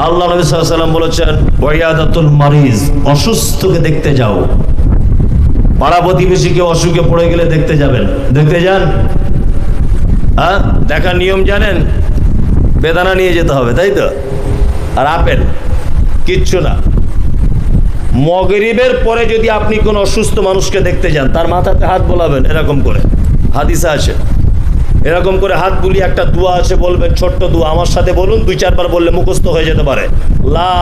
আল্লাহ নবী সাল্লাম বলেছেন ওয়াইয়াদাতুল মারিজ, অসুস্থকে দেখতে যাও। পাড়া প্রতিবেশীকে অসুখে পড়ে গেলে দেখতে যাবেন। দেখতে যান। হ্যাঁ? দেখার নিয়ম জানেন? বেদানা নিয়ে যেতে হবে, তাই তো? আর আপেল, কিচ্ছু না। মগরিবের পরে যদি আপনি কোনো অসুস্থ মানুষকে দেখতে যান, তার মাথাতে হাত বোলাবেন, এরকম করে। হাদিসা আছে। এরকম করে হাত বুলিয়ে একটা দোয়া আছে বলবেন, ছোট্ট দোয়া। আমার সাথে বলুন, দুই চারবার বললে মুখস্থ হয়ে যেতে পারে। লা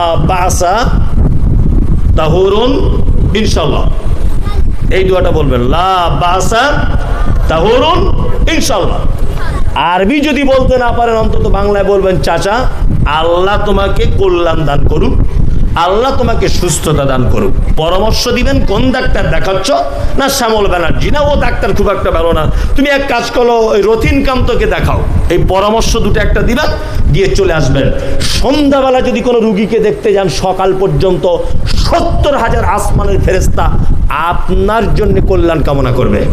তাহুরুন ইনশাল্লাহ এই দোয়াটা বলবেন, লা ইনশাল্লাহ আরবি যদি বলতে না পারেন, অন্তত বাংলায় বলবেন, চাচা, আল্লাহ তোমাকে কল্যাণ দান করুক। আল্লাহ তোমাকে সুস্থতা দান করুক। পরামর্শ দিবেন, কোন ডাক্তার দেখাচ্ছ? না, শ্যামল ব্যানার্জি। না, ও ডাক্তার খুব একটা ভালো না। তুমি এক কাজ করো, ওই রথিন কান্তকে দেখাও। এই পরামর্শ দুটো একটা দিবেন দিয়ে চলে আসবেন। সন্ধ্যাবেলা যদি কোনো রুগীকে দেখতে যান, সকাল পর্যন্ত সত্তর হাজার আসমানের ফেরেস্তা আপনার জন্য কল্যাণ কামনা করবে।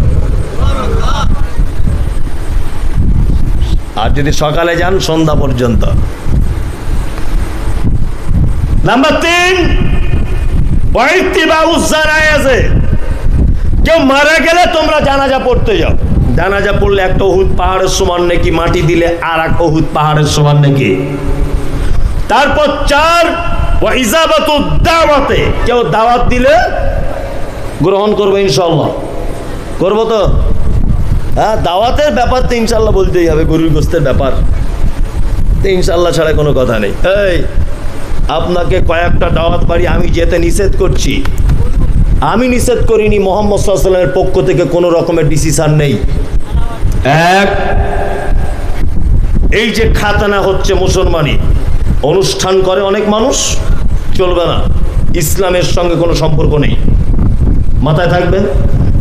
আর যদি সকালে যান, সন্ধ্যা পর্যন্ত। নাম্বার তিন আছে। কেউ মারা গেলে তোমরা জানাজা পড়তে যাও। জানাজা পড়লে একটা ওহুদ পাহাড়ের সমান নাকি? মাটি দিলে আর এক ওহুদ পাহাড়ের সমান নাকি? তারপর চার ইজাবাত দাওয়াতে। কেউ দাওয়াত দিলে গ্রহণ করব ইনশাল্লাহ করব তো? হ্যাঁ দাওয়াতের ব্যাপার তো ইনশাল্লাহ বলতেই হবে, গরুর গোস্তের ব্যাপার। ইনশাল্লাহ ছাড়া কোনো কথা নেই। এই আপনাকে কয়েকটা দাওয়াত বাড়ি আমি যেতে নিষেধ করছি। আমি নিষেধ করিনি মোহাম্মদ সাল্লামের পক্ষ থেকে কোনো রকমের ডিসিশন নেই। এক, এই যে খাতানা হচ্ছে মুসলমানি, অনুষ্ঠান করে অনেক মানুষ, চলবে না। ইসলামের সঙ্গে কোনো সম্পর্ক নেই। মাথায় থাকবেন,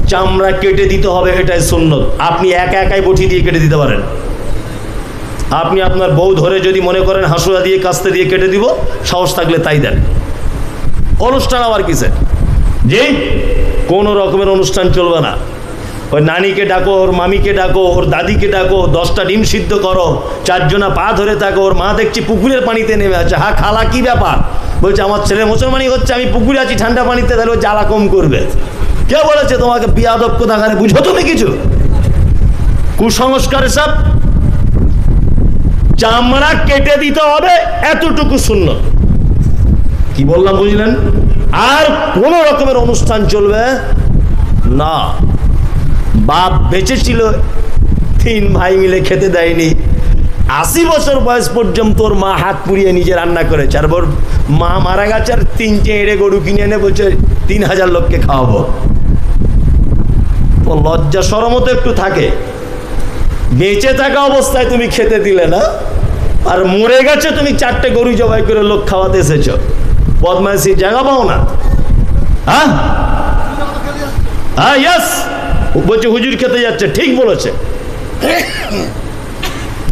চামড়া কেটে দিতে হবে, এটাই সুন্নত। আপনি একা একাই বটি দিয়ে কেটে দিতে পারেন। আপনি আপনার বউ ধরে যদি মনে করেন হাসুয়া দিয়ে, কাস্তে দিয়ে কেটে দিব, সাহস থাকলে তাই দেন। অনুষ্ঠান আবার কিসে যে কোনো রকমের অনুষ্ঠান চলবে না। ওই নানিকে ডাকো, ওর মামিকে ডাকো, ওর দাদিকে ডাকো, দশটা ডিম সিদ্ধ করো, চারজনা পা ধরে থাকো, ওর মা দেখছি পুকুরের পানিতে নেমে আছে। হা, খালা, কি ব্যাপার? বলছে, আমার ছেলে মুসলমানি হচ্ছে, আমি পুকুরে আছি, ঠান্ডা পানিতে, তাহলে ও জ্বালা কম করবে। কে বলেছে তোমাকে? বিয়াদব কোথাকারে? বুঝো তুমি কিছু? কুসংস্কার সব চামড়া কেটে দিতে হবে, এতটুকু শূন্য কি বললাম, বুঝলেন? আর কোন রকমের অনুষ্ঠান চলবে? না। বাপ বেঁচে ছিল তিন ভাই মিলে খেতে দেয়নি। আশি বছর বয়স পর্যন্ত ওর মা হাত পুড়িয়ে নিজে রান্না করেছে, আর ওর মা মারা গেছে, আর তিনটে এড়ে গরু কিনে এনে বলছে, তিন হাজার লোককে খাওয়াবো। লজ্জা সরমও তো একটু থাকে। বেঁচে থাকা অবস্থায় তুমি খেতে দিলে না? আর মরে গেছে তুমি চারটে গরু জবাই করে লোক খাওয়াতে এসেছ। বদমাইশি জায়গা পাও না। হ্যাঁ? হ্যাঁ ইয়াস বলছে, হুজুর খেতে যাচ্ছে। ঠিক বলেছে।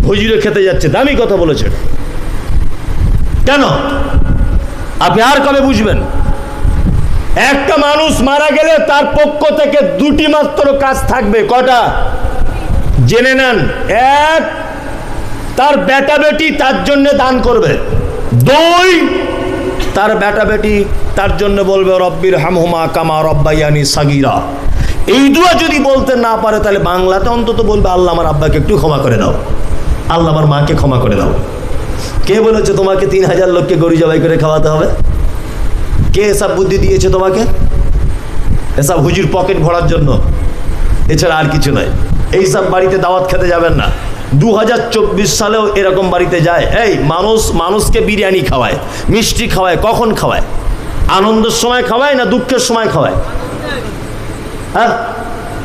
হুজুরে খেতে যাচ্ছে, দামি কথা বলেছে। কেন? আপনি আর কবে বুঝবেন? একটা মানুষ মারা গেলে তার পক্ষ থেকে দুটি মাত্র কাজ থাকবে। কটা? জেনে নেন, এক, তার বেটা বেটি তার জন্য দান করবে। দুই, তার বেটা বেটি তার জন্য বলবে, রব্বির হামহুমা কামা রব্বাইয়ানি সাগিরা। এই দুয়া যদি বলতে না পারে, তাহলে বাংলাতে অন্তত বলবে, আল্লাহ আমার আব্বাকে একটু ক্ষমা করে দাও। আল্লাহ আমার মাকে ক্ষমা করে দাও। কে বলেছে তোমাকে তিন হাজার লোককে গরু জবাই করে খাওয়াতে হবে? কে এসব বুদ্ধি দিয়েছে তোমাকে? এসব হুজুর পকেট ভরার জন্য। এছাড়া আর কিছু নয়। এইসব বাড়িতে দাওয়াত খেতে যাবেন না। দু হাজার চব্বিশ সালেও এরকম বাড়িতে যায়। এই, মানুষ, মানুষকে বিরিয়ানি খাওয়ায়, মিষ্টি খাওয়ায়, কখন খাওয়ায়? আনন্দের সময় খাওয়ায় না দুঃখের সময় খাওয়ায়? হ্যাঁ?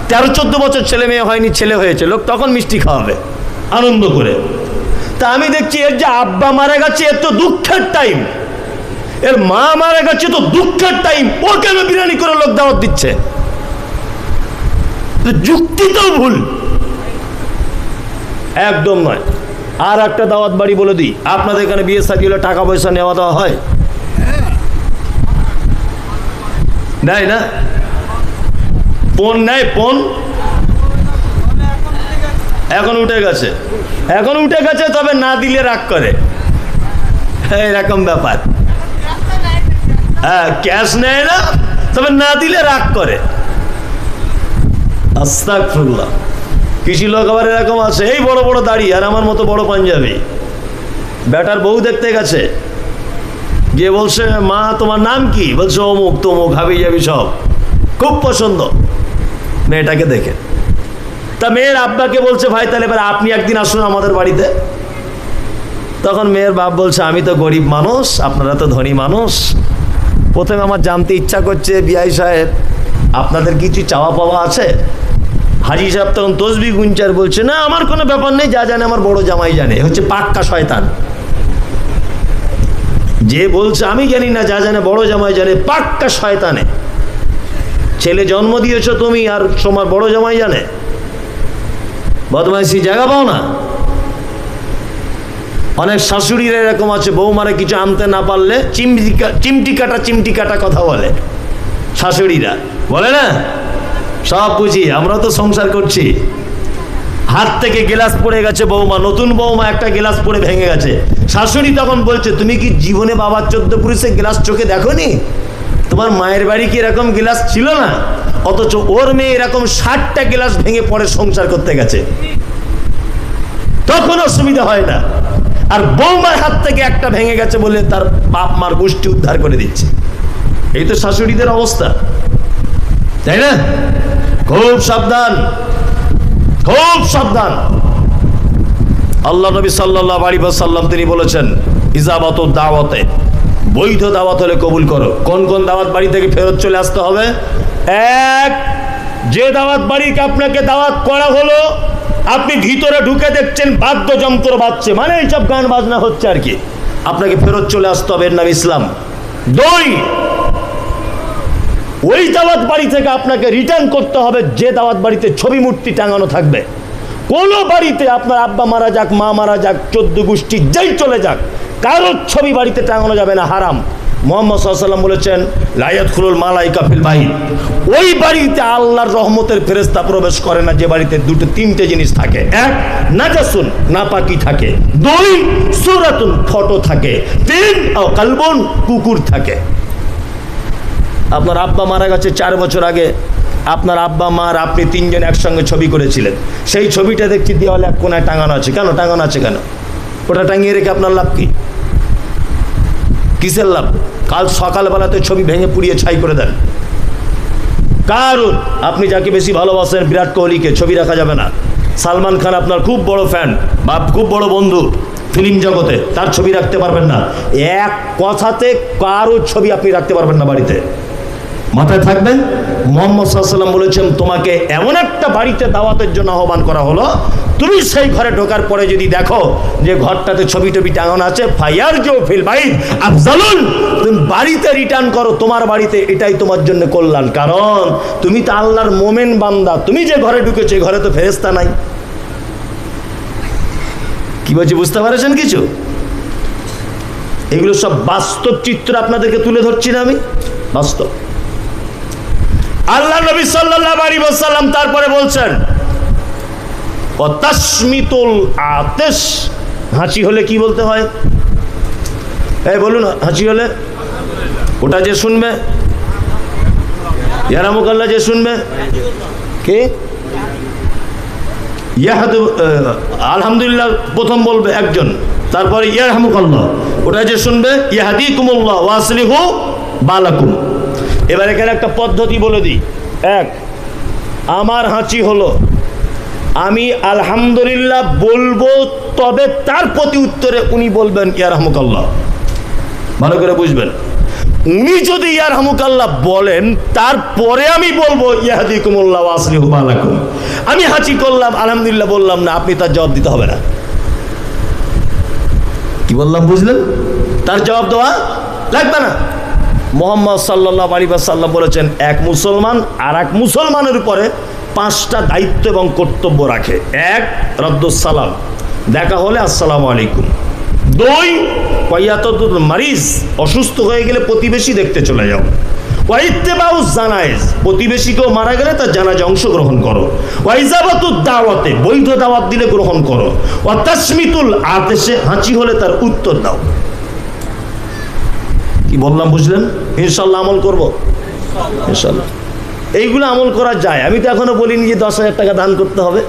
তেরো চোদ্দ বছর ছেলে মেয়ে হয়নি, ছেলে হয়েছে, লোক তখন মিষ্টি খাওয়াবে, আনন্দ করে। তা আমি দেখছি এর যে আব্বা মারা গেছে, এর তো দুঃখের টাইম এর মা মারা গেছে, তো দুঃখের টাইম ও কেন বিরিয়ানি করে লোক দাওয়াত দিচ্ছে? যুক্তি তো ভুল। একদম নয়। আর একটা দাওয়াত বাড়ি বলে দিই, আপনাদের এখানে বিয়ে সাজি হলে টাকা পয়সা নেওয়া দেওয়া হয়? নেয় না? পণ নেয় পণ এখন উঠে গেছে। এখন উঠে গেছে, তবে না দিলে রাগ করে। এরকম ব্যাপার। হ্যাঁ ক্যাশ নেয় না, তবে না দিলে রাগ করে। আস্তাকফুল্লাহ কিছু লোক আবার এরকম আছে, এই বড় বড় দাড়ি, আর আমার মতো বড় পাঞ্জাবি। বেটার বউ দেখতে গেছে। গিয়ে বলছে, মা, তোমার নাম কি? বলছে, অমুক, তমুক, হাবি যাবি সব। খুব পছন্দ। মেয়েটাকে দেখে। তা মেয়ের আব্বাকে বলছে, ভাই, তাহলে এবার আপনি একদিন আসুন আমাদের বাড়িতে। তখন মেয়ের বাপ বলছে, আমি তো গরিব মানুষ, আপনারা তো ধনী মানুষ। প্রথমে আমার জানতে ইচ্ছা করছে বিআই সাহেব, আপনাদের কিছু চাওয়া পাওয়া আছে? হাজি সাহেব তখন তসবি গুঞ্চার বলছে, না, আমার কোনো ব্যাপার নেই, যা জানে আমার বড় জামাই জানে। হচ্ছে পাক্কা শয়তান। যে বলছে, আমি জানি না, যা জানে বড় জামাই জানে, পাক্কা শয়তানে। ছেলে জন্ম দিয়েছ তুমি, আর তোমার বড় জামাই জানে। বদমাইশি জায়গা পাও না। অনেক শাশুড়িরা এরকম আছে, বৌমারা কিছু আনতে না পারলে চিমটি কাটা চিমটি কাটা কথা বলে। শাশুড়িরা, বলে না? সব বুঝি, আমরা তো সংসার করছি। হাত থেকে গ্লাস পড়ে গেছে বৌমা, নতুন বৌমা একটা গ্লাস পড়ে ভেঙে গেছে। শাশুড়ি তখন বলছে, তুমি কি জীবনে বাবার চোদ্দ পুরুষের গ্লাস চোখে দেখোনি? তোমার মায়ের বাড়ি কি এরকম গ্লাস ছিল না? অথচ ওর মেয়ে এরকম ষাটটা গ্লাস ভেঙে পরে সংসার করতে গেছে। তখন অসুবিধা হয় না। আর বৌমার হাত থেকে একটা ভেঙে গেছে বলে তার বাপ মার গোষ্ঠী উদ্ধার করে দিচ্ছে। এই তো শাশুড়িদের অবস্থা। তাই না? খুব সাবধান খুব সাবধান। আল্লাহ নবী সাল্লাহ আলী সাল্লাম তিনি বলেছেন ইজাবত দাওয়াতে বৈধ দাওয়াত হলে কবুল করো। কোন কোন দাওয়াত বাড়ি থেকে ফেরত চলে আসতে হবে? এক, যে দাওয়াত বাড়িকে আপনাকে দাওয়াত করা হলো, আপনি ভিতরে ঢুকে দেখছেন বাদ্যযন্ত্র বাজছে মানে এইসব গান বাজনা হচ্ছে আর কি। আপনাকে ফেরত চলে আসতে হবে এর নাম ইসলাম। দুই ওই দাওয়াত বাড়ি থেকে আপনাকে রিটার্ন করতে হবে, যে দাওয়াত বাড়িতে ছবি মূর্তি টাঙানো থাকবে। কোন বাড়িতে আপনার আব্বা মারা যাক, মা মারা যাক, চোদ্দ গোষ্ঠী, যেই চলে যাক, কারোর ছবি বাড়িতে টাঙানো যাবে না, হারাম। মোহাম্মদ সাল্লাম বলেছেন লাইয়াত খুলুল মালাই কাফিল বাহি ওই বাড়িতে আল্লাহর রহমতের ফেরেস্তা প্রবেশ করে না, যে বাড়িতে দুটো, তিনটে জিনিস থাকে। এক, নাজাসুন, নাপাকি থাকে। দুই, সুরাতুন, ফটো থাকে। তিন কালবন, কুকুর থাকে। আপনার আব্বা মারা গেছে চার বছর আগে। আপনার আব্বা মার আপনি তিনজন একসঙ্গে ছবি করেছিলেন। সেই ছবিটা দেখছি দেওয়ালে এক কোনায় টাঙানো আছে। কেন টাঙানো আছে কেন? ওটা টাঙিয়ে রেখে আপনার লাভ কি? কিসের লাভ? কাল সকালবেলাতে ছবি ভেঙে পুড়িয়ে ছাই করে দেন। কারণ আপনি যাকে বেশি ভালোবাসেন, বিরাট কোহলিকে, ছবি রাখা যাবে না। সালমান খান আপনার খুব বড় ফ্যান বা খুব বড় বন্ধু ফিল্ম জগতে। তার ছবি রাখতে পারবেন না। এক কথাতে কারও ছবি আপনি রাখতে পারবেন না বাড়িতে। মাথায় থাকবেন? মোহাম্মদ সাল্লাম বলেছেন, তোমাকে এমন একটা বাড়িতে দাওয়াতের জন্য আহ্বান করা হলো, তুমি সেই ঘরে ঢোকার পরে যদি দেখো যে ঘরটাতে ছবি টবি টাঙানো আছে ফায়ার জো ফিল বাইক আফজালুন, তুমি বাড়িতে রিটার্ন করো, তোমার বাড়িতে এটাই তোমার জন্য কল্যাণ। কারণ তুমি তো আল্লাহর মোমেন বান্দা, তুমি যে ঘরে ঢুকেছো ঘরে তো ফেরেস্তা নাই। কি বলছি, বুঝতে পারছেন কিছু? এগুলো সব বাস্তব চিত্র আপনাদেরকে তুলে ধরছি না আমি? বাস্তব। আল্লাহ নবী সাল্লাল্লাহু আলাইহি ওয়াসাল্লাম তারপরে বলছেন ও তাসমিতুল আতেশ। হাঁচি হলে কি বলতে হয়? এই বলুন, হাঁচি হলে? ওটা যে শুনবে? ইয়ারামুকাল্লা যে শুনবে? কে? ইয়াহাদু আলহামদুলিল্লাহ প্রথম বলবে একজন, তারপরে ইয়ারহামুকাল্লাহ। ওটা যে শুনবে? ইয়াহাদি কুমুল্লাহ ওয়াসলিহু বালাকুম। এবার এখানে একটা পদ্ধতি বলে দিই। এক, আমার হাঁচি হলো, আমি আলহামদুলিল্লাহ বলব, তবে তার প্রতি উত্তরে উনি বলবেন ইয়ারহামুকাল্লাহ ভালো করে বুঝবেন। উনি যদি ইয়ার হামুকাল্লাহ বলেন, তারপরে আমি বলব ইয়াহাদি কুমুল্লাহ আসলি হুবালাকুম আমি হাঁচি করলাম, আলহামদুলিল্লাহ বললাম, না, আপনি তার জবাব দিতে হবে না। কি বললাম, বুঝলেন? তার জবাব দেওয়া লাগবে না। মোহাম্মদ সাল্লাহ আলী সাল্লাম বলেছেন, এক মুসলমান আর এক মুসলমানের উপরে পাঁচটা দায়িত্ব এবং কর্তব্য রাখে। এক রদ্দুসালাম দেখা হলে আসসালামু আলাইকুম। দুই কয়াতুল মারিজ, অসুস্থ হয়ে গেলে প্রতিবেশী দেখতে চলে যাও। ওয়াইত্তেবাউ জানায়েজ, প্রতিবেশীকেও মারা গেলে তার জানাজে অংশগ্রহণ করো। ওয়াইজাবাতুদ দাওয়াতে, বৈধ দাওয়াত দিলে গ্রহণ করো। ওয়াতাসমিতুল আদেশে হাঁচি হলে তার উত্তর দাও। বললাম বুঝলেন? ইনশাল্লাহ আমল করব। ইনশাল্লাহ। এইগুলো আমল করা যায়। আমি তো এখনও বলিনি যে দশ হাজার টাকা দান করতে হবে।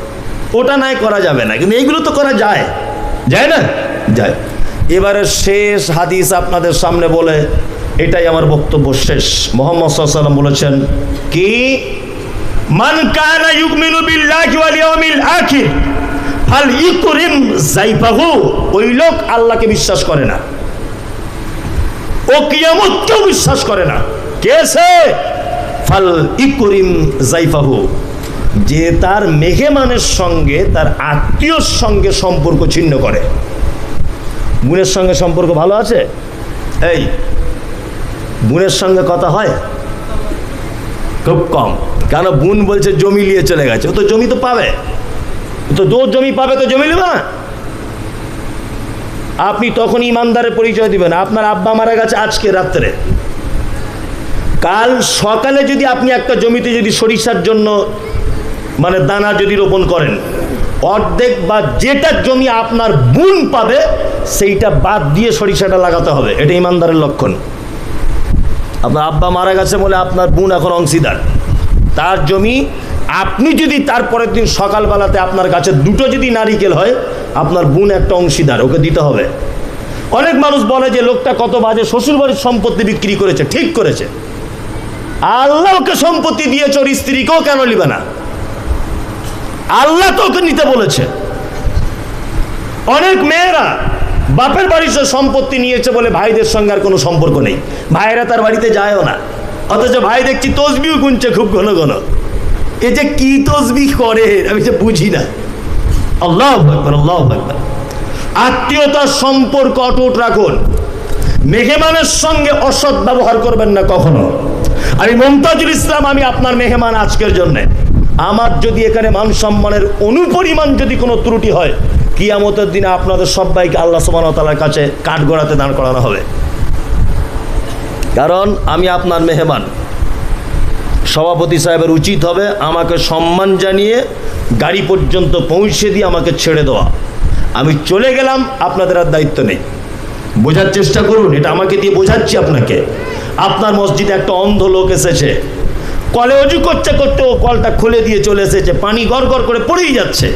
ওটা নাই করা যাবে না। কিন্তু এইগুলো তো করা যায়। যায় না? যায়। এবারে শেষ হাদিস আপনাদের সামনে বলে এটাই আমার বক্তব্য শেষ। মোহাম্মদ সাল্লাম বলেছেন কি? মান কানা ইউমিনু বিল্লাহি ওয়াল ইয়াউমিল আখির ফাল ইকরিম যাইফাহু। ওই লোক আল্লাহকে বিশ্বাস করে না। ও কিয়ামতকেও বিশ্বাস করে না। কে সে? ফাল ইকরিম যাইফাহু যে তার মেহমানের সঙ্গে, তার আত্মীয়র সঙ্গে সম্পর্ক ছিন্ন করে। বোনের সঙ্গে সম্পর্ক ভালো আছে? এই, বোনের সঙ্গে কথা হয়? খুব কম। কেন বোন বলছে, জমি নিয়ে চলে গেছে। ও তো জমি তো পাবে। তো দোর জমি পাবে, তো জমি নেবে না? আপনি তখন ইমানদারের পরিচয় দিবেন। আপনার আব্বা মারা গেছে আজকে রাত্রে। কাল সকালে যদি আপনি একটা জমিতে যদি সরিষার জন্য মানে দানা যদি রোপণ করেন, অর্ধেক বা যেটা জমি আপনার বুন পাবে, সেইটা বাদ দিয়ে সরিষাটা লাগাতে হবে। এটা ইমানদারের লক্ষণ। আপনার আব্বা মারা গেছে বলে আপনার বোন এখন অংশীদার। তার জমি আপনি যদি তার পরের দিন সকালবেলাতে আপনার কাছে দুটো যদি নারিকেল হয়, আপনার বোন একটা অংশীদার, ওকে দিতে হবে। অনেক মানুষ বলে যে লোকটা কত বাজে, শ্বশুরবাড়ির সম্পত্তি বিক্রি করেছে, ঠিক করেছে। আল্লাহ ওকে সম্পত্তি দিয়েছে, ওর স্ত্রীকেও কেন নিবে না? আল্লাহ তো ওকে নিতে বলেছে। অনেক মেয়েরা বাপের বাড়ির সম্পত্তি নিয়েছে বলে ভাইদের সঙ্গে আর কোনো সম্পর্ক নেই। ভাইয়েরা তার বাড়িতে যায়ও না। অথচ ভাই দেখছি তসবিও গুনছে খুব ঘন ঘন। এ যে কি তসবি করে, আমি যে বুঝি না। আল্লাহ আল্লাহ আত্মীয়তার সম্পর্ক অটুট রাখুন। মেহমানের সঙ্গে অসৎ ব্যবহার করবেন না কখনো। আমি মমতাজুল ইসলাম, আমি আপনার মেহমান আজকের জন্যে। আমার যদি এখানে মান সম্মানের অনুপরিমাণ যদি কোনো ত্রুটি হয়, কিয়ামতের দিনে আপনাদের সবাইকে আল্লাহ সুবাহতালার কাছে কাঠ গড়াতে দাঁড় করানো হবে। কারণ আমি আপনার মেহমান। সভাপতি সাহেবের উচিত হবে আমাকে সম্মান জানিয়ে গাড়ি পর্যন্ত পৌঁছে দিয়ে আমাকে ছেড়ে দেওয়া। আমি চলে গেলাম, আপনাদের আর দায়িত্ব নেই। বোঝার চেষ্টা করুন, এটা আমাকে দিয়ে বোঝাচ্ছি আপনাকে। আপনার মসজিদে একটা অন্ধ লোক এসেছে। কলে অজু করতে করতে ও কলটা খুলে দিয়ে চলে এসেছে। পানি গড় গড় করে পড়েই যাচ্ছে।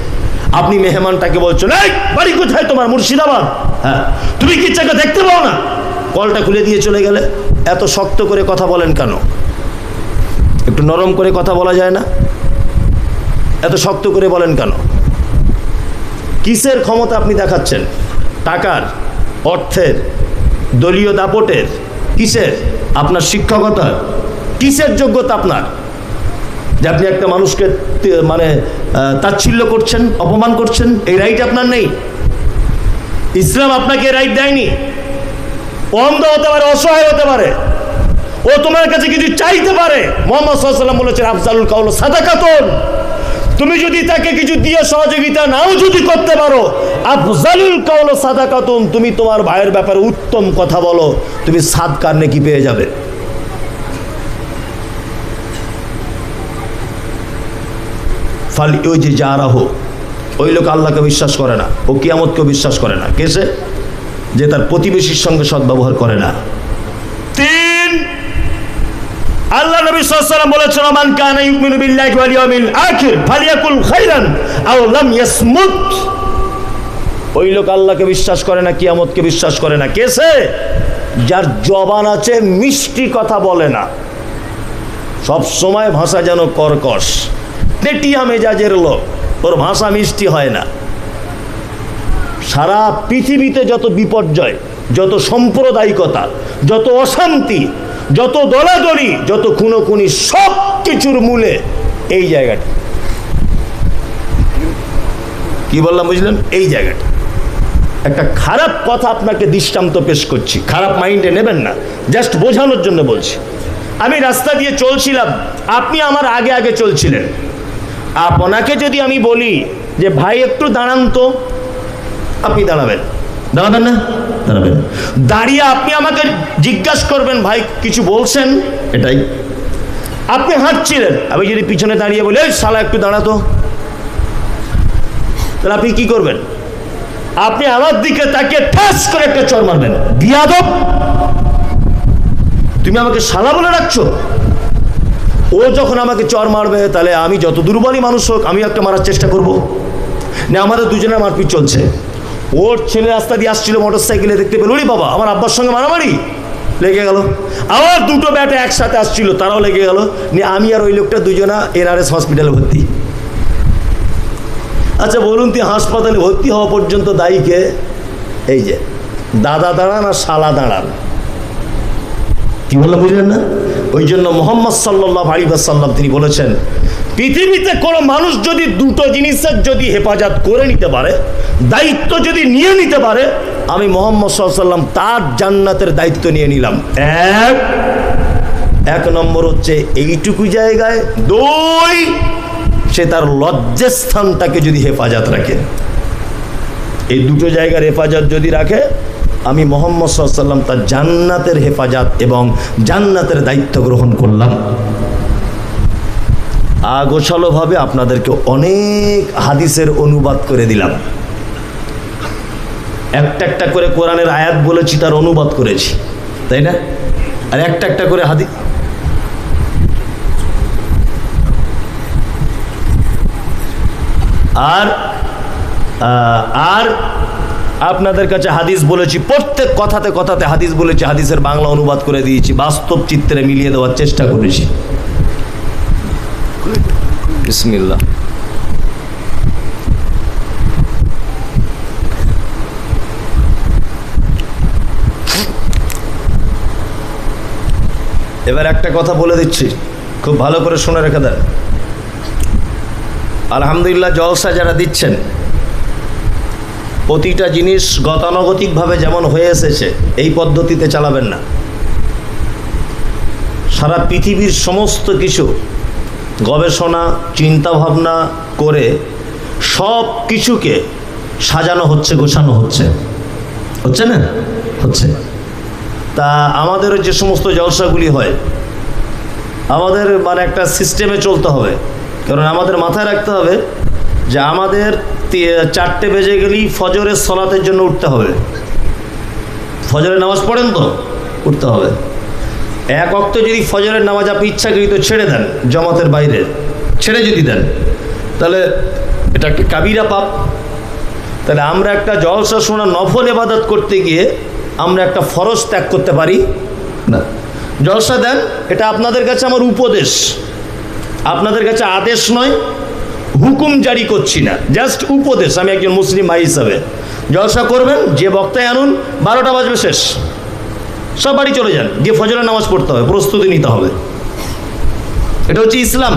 আপনি মেহমানটাকে বলছেন, এই, বাড়ি কোথায় তোমার, মুর্শিদাবাদ? হ্যাঁ তুমি কি চাকে দেখতে পাও না? কলটা খুলে দিয়ে চলে গেলে? এত শক্ত করে কথা বলেন কেন? একটু নরম করে কথা বলা যায় না? এত শক্ত করে বলেন কেন? কিসের ক্ষমতা আপনি দেখাচ্ছেন? টাকার, অর্থের, দলীয় দাপটের, কিসের? আপনার শিক্ষকতার কিসের যোগ্যতা আপনার? যে আপনি একটা মানুষকে মানে তাচ্ছিল্য করছেন, অপমান করছেন, এই রাইট আপনার নেই। ইসলাম আপনাকে রাইট দেয়নি। অন্ধ হতে পারে, অসহায় হতে পারে। ও তোমার কাছে কিছু চাইতে পারে? মোহাম্মদ বলেছেন, আফজালুল কাউল সাদাকাতন। তুমি যদি তাকে কিছু দিয়ে সহযোগিতা নাও যদি করতে পারো, আফজালুল কাউল সাদাকাতুন, তুমি তোমার ভাইয়ের ব্যাপারে উত্তম কথা বলো, তুমি সাদকার নেকি পেয়ে যাবে। ফাল ওই যে যা রাহ ওই লোক আল্লাহকে বিশ্বাস করে না, ও কিয়ামতকেও বিশ্বাস করে না। কেসে যে তার প্রতিবেশীর সঙ্গে সদ্ব্যবহার করে না। আল্লাহ নবী সাল্লাল্লাহু বলেছেন মান কানা ইউমিনু বিল্লাহি ওয়াল ইয়াউমিল আখির ফালিয়াকুল খাইরান আও লাম ইয়াসমুত। ওই লোক আল্লাহকে বিশ্বাস করে না, কিয়ামতকে বিশ্বাস করে না। কেসে যার জবান আছে, মিষ্টি কথা বলে না। সব সময় ভাষা যেন কর্কশ পেটিয়া মেজাজের লোক, ওর ভাষা মিষ্টি হয় না। সারা পৃথিবীতে যত বিপর্যয়, যত সাম্প্রদায়িকতা, যত অশান্তি যত দলাদলি যত খুনোখুনি সব কিছুর মূলে এই জায়গাটা। কি বললাম বুঝলেন? এই জায়গাটা। একটা খারাপ কথা আপনাকে দৃষ্টান্ত পেশ করছি। খারাপ মাইন্ডে নেবেন না। জাস্ট বোঝানোর জন্য বলছি। আমি রাস্তা দিয়ে চলছিলাম। আপনি আমার আগে আগে চলছিলেন। আপনাকে যদি আমি বলি যে ভাই একটু দাঁড়ান তো। আপনি দাঁড়াবেন। দাঁড়াবেন না দাঁড়াবেন দাঁড়িয়ে আপনি আমাকে জিজ্ঞাসা করবেন, ভাই, কিছু বলছেন? এটাই। আপনি হাঁটছিলেন। আমি যদি পিছনে দাঁড়িয়ে বলি শালা, একটু দাঁড়াতো তাহলে আপনি কি করবেন? আপনি আমার দিকে তাকিয়ে ঠাস করে একটা চর মারবেন। বিয়াদব! তুমি আমাকে শালা বলে রাখছো ও যখন আমাকে চর মারবে, তাহলে আমি যত দুর্বলই মানুষ হোক আমি একটা মারার চেষ্টা করব। না, আমাদের দুজনের মারপিট চলছে। ওর ছেলে রাস্তা দিয়ে আসছিল মোটর সাইকেলে দেখতে পেল, ওরে বাবা, আমার আব্বার সঙ্গে মারামারি? লেগে গেল। আবার দুটো ব্যাটে একসাথে আসছিল, তারাও লেগে গেল। নিয়ে আমি আর ওই লোকটা দুজনা এনআরএস হসপিটালে ভর্তি। আচ্ছা বলুন তুই হাসপাতালে ভর্তি হওয়া পর্যন্ত দায়ীকে এই যে, দাদা দাঁড়ান আর শালা দাঁড়ান। কি বললাম, বুঝলেন না? ওই জন্য মোহাম্মদ সাল্লাহ আলী সাল্লাম তিনি বলেছেন পৃথিবীতে কোনো মানুষ যদি দুটো জিনিসের যদি হেফাজত করে নিতে পারে, দায়িত্ব যদি নিয়ে নিতে পারে, আমি মোহাম্মদ সাল্লাম তার জান্নাতের দায়িত্ব নিয়ে নিলাম। এক এক নম্বর হচ্ছে এইটুকু জায়গায়, দুই, সে তার লজ্জাস্থানটাকে যদি হেফাজত রাখে। এই দুটো জায়গার হেফাজত যদি রাখে, আমি মোহাম্মদ সাল্লাম তার জান্নাতের হেফাজত এবং জান্নাতের দায়িত্ব গ্রহণ করলাম। আগোছালোভাবে আপনাদেরকে অনেক হাদিসের অনুবাদ করে দিলাম। একটা একটা করে কোরআনের আয়াত বলেছি, তার অনুবাদ করেছি। তাই না? আর একটা একটা করে হাদি আর আর আপনাদের কাছে হাদিস বলেছি, প্রত্যেক কথাতে কথাতে হাদিস বলেছি, হাদিসের বাংলা অনুবাদ করে দিয়েছি, বাস্তব চিত্রে মিলিয়ে দেওয়ার চেষ্টা করেছি। বিসমিল্লাহ। এবার একটা কথা বলে দিচ্ছি। খুব ভালো করে শুনে রেখে দেন। আলহামদুলিল্লাহ জলসা যারা দিচ্ছেন, প্রতিটা জিনিস গতানুগতিকভাবে যেমন হয়ে এসেছে, এই পদ্ধতিতে চালাবেন না। সারা পৃথিবীর সমস্ত কিছু গবেষণা, চিন্তাভাবনা করে সব কিছুকে সাজানো হচ্ছে, গোছানো হচ্ছে। হচ্ছে না? হচ্ছে। তা আমাদের যে সমস্ত জলসাগুলি হয়, আমাদের মানে একটা সিস্টেমে চলতে হবে। কারণ আমাদের মাথায় রাখতে হবে যে আমাদের চারটে বেজে গেলেই ফজরের সলাতের জন্য উঠতে হবে। ফজরের নামাজ পড়েন তো? উঠতে হবে। এক অক্ত যদি ফজরের নামাজ আপনি ইচ্ছাকৃত ছেড়ে দেন, জমাতের বাইরে, ছেড়ে যদি দেন, তাহলে এটা একটা কাবিরা পাপ। তাহলে আমরা একটা জলসা শোনা নফল এবাদত করতে গিয়ে আমরা একটা ফরজ ত্যাগ করতে পারি না। জলসা দেন, এটা আপনাদের কাছে আমার উপদেশ। আপনাদের কাছে আদেশ নয়, হুকুম জারি করছি না, জাস্ট উপদেশ। আমি একজন মুসলিম ভাই হিসাবে। জলসা করবেন, যে বক্তায় আনুন, বারোটা বাজবে শেষ। সব বাড়ি চলে যান, গিয়ে ফজরের নামাজ পড়তে হবে, প্রস্তুতি নিতে হবে। এটা হচ্ছে ইসলাম।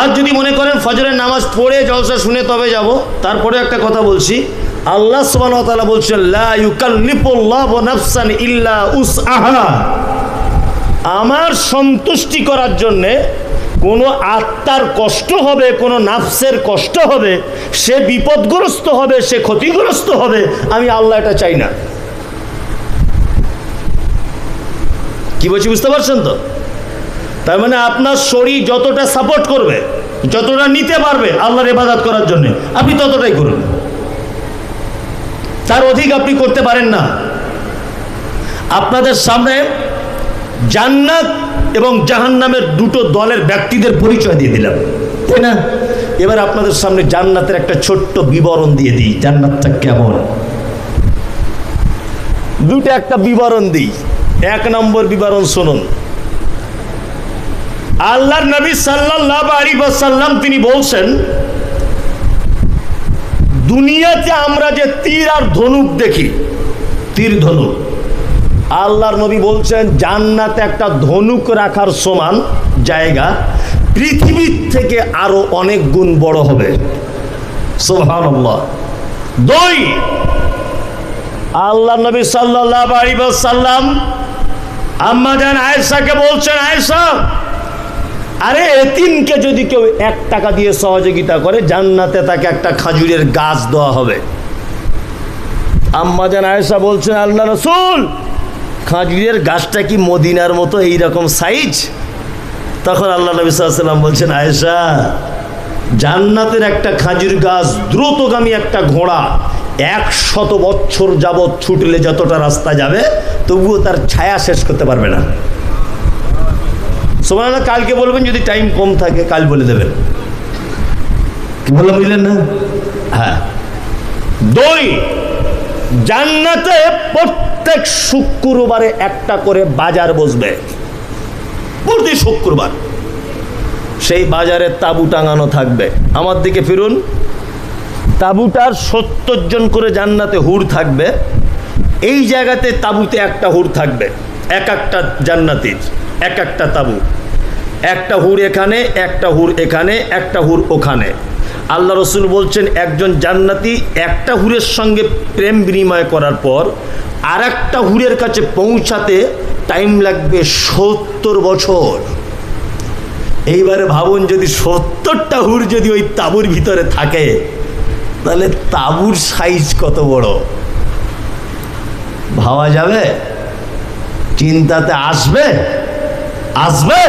আর যদি মনে করেন ফজরের নামাজ পড়ে জলসা শুনে তবে যাব, তারপরে একটা কথা বলছি, আল্লাহ তাআলা বলছেন আমার সন্তুষ্টি করার জন্যে কোনো আত্মার কষ্ট হবে, কোনো নাফসের কষ্ট হবে, সে বিপদগ্রস্ত হবে, সে ক্ষতিগ্রস্ত হবে, আমি আল্লাহ এটা চাই না। কি বলছি বুঝতে পারছেন তো? তার মানে আপনার শরীর যতটা সাপোর্ট করবে, যতটা নিতে পারবে আল্লাহর ইবাদত করার জন্য, আপনি ততটাই করুন। তার অধিক আপনি করতে পারেন না। আপনাদের সামনে জান্নাত এবং জাহান্নামের দুটো দলের ব্যক্তিদের পরিচয় দিয়ে দিলাম, তাই না? এবার আপনাদের সামনে জান্নাতের একটা ছোট্ট বিবরণ দিয়ে দিই, জান্নাতটা কেমন? দুটো একটা বিবরণ দিই। এক নম্বর বিবরণ শুনুন। আল্লাহর নবী সাল্লাল্লাহু আলাইহি ওয়াসাল্লাম তিনি বলছেন, দুনিয়াতে আমরা যে তীর আর ধনুক দেখি, তীর ধনুক। আল্লাহর নবী বলছেন, জান্নাতে একটা ধনুক রাখার সমান জায়গা, পৃথিবীর থেকে আরও অনেক গুণ বড় হবে। সুবহানাল্লাহ। দুই আল্লাহ নবী সাল্লাল্লাহু আলাইহি ওয়াসাল্লাম আম্মা জান আয়েশাকে বলছেন, আয়েশা, আরে এতিমকে যদি কেউ এক টাকা দিয়ে সহযোগিতা করে, জান্নাতে তাকে একটা খাজুরের গাছ দেওয়া হবে। আম্মা জান আয়েশা বলছেন, আল্লাহ রসুল, খাজুরের গাছটা কি মদিনার মতো এই রকম সাইজ? তখন আল্লাহ নবী সাল্লাম বলছেন, আয়েশা, জান্নাতের একটা খাজুর গাছ দ্রুতগামী একটা ঘোড়া, একশত বছর যাবৎ ছুটলে যতটা রাস্তা যাবে তবুও তার ছায়া শেষ করতে পারবে না। সময় কালকে বলবেন, যদি টাইম কম থাকে, কাল বলে দেবেন। বললাম, বুঝলেন না? হ্যাঁ। দুই, জান্নাতে প্রত্যেক শুক্রবারে একটা করে বাজার বসবে। প্রতি শুক্রবার। সেই বাজারে তাবু টাঙানো থাকবে। আমার দিকে ফিরুন। তাবুটার সত্তর জন করে জান্নাতে হুড় থাকবে। এই জায়গাতে তাবুতে একটা হুর থাকবে। এক একটা জান্নাতির, এক একটা তাবু। একটা হুর এখানে, একটা হুর এখানে, একটা হুর ওখানে। আল্লাহ রসুল বলছেন, একজন জান্নাতি একটা হুরের সঙ্গে প্রেম বিনিময় করার পর আর একটা হুরের কাছে পৌঁছাতে টাইম লাগবে সত্তর বছর। এইবারে ভাবুন, যদি সত্তরটা হুর যদি ওই তাঁবুর ভিতরে থাকে, তাহলে তাঁবুর সাইজ কত বড়? ভাবা যাবে? চিন্তাতে আসবে? আসবে?